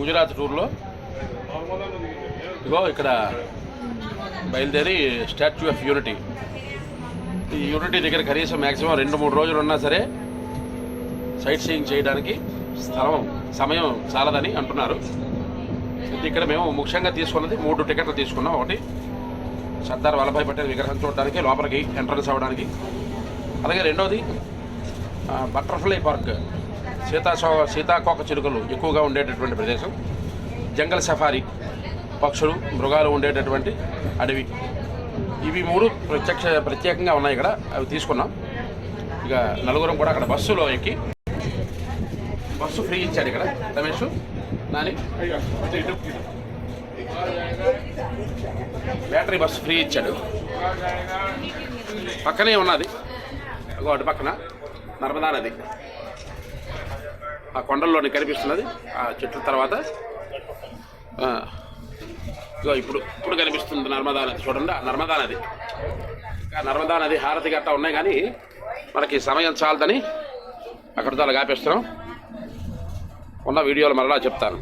గుజరాత్ టూర్లో. ఇగో ఇక్కడ బయలుదేరి స్టాచ్యూ ఆఫ్ యూనిటీ. ఈ యూనిటీ దగ్గర కనీసం మ్యాక్సిమం రెండు మూడు రోజులు ఉన్నా సరే సైట్ సీయింగ్ చేయడానికి స్థలం సమయం చాలదని అంటున్నారు. ఇక్కడ మేము ముఖ్యంగా తీసుకున్నది మూడు టికెట్లు తీసుకున్నాం. ఒకటి సర్దార్ వల్లభాయ్ పటేల్ విగ్రహం చూడడానికి లోపలికి ఎంట్రన్స్ అవ్వడానికి. అలాగే రెండవది బటర్ఫ్లై పార్క్. సీతా సీతాకోక చిలుకలు ఎక్కువగా ఉండేటటువంటి ప్రదేశం. జంగల్ సఫారీ పక్షులు మృగాలు ఉండేటటువంటి అడవి. ఇవి మూడు ప్రత్యక్ష ప్రత్యేకంగా ఉన్నాయి ఇక్కడ. అవి తీసుకున్నాం. ఇక నలుగురం కూడా అక్కడ బస్సులో ఎక్కి బస్సు ఫ్రీ ఇచ్చాడు ఇక్కడ. Ramesh Nani. Battery bus free ఇచ్చాడు. పక్కనే ఉన్నది. ఒకటి అటు పక్కన. నర్మదా నది. ఆ కొండల్లోనే కనిపిస్తున్నది. ఆ చెట్ల తర్వాత. ఇగో ఇప్పుడు ఇప్పుడు కనిపిస్తుంది నర్మదా నది. చూడండి నర్మదా నది. ఇంకా నర్మదా నది హారతి గట్టా ఉన్నాయి కానీ మనకి సమయం చాలదని అక్కడ అలా ఆపేస్తున్నాం. ఉన్న వీడియోలు మరలా చెప్తాను.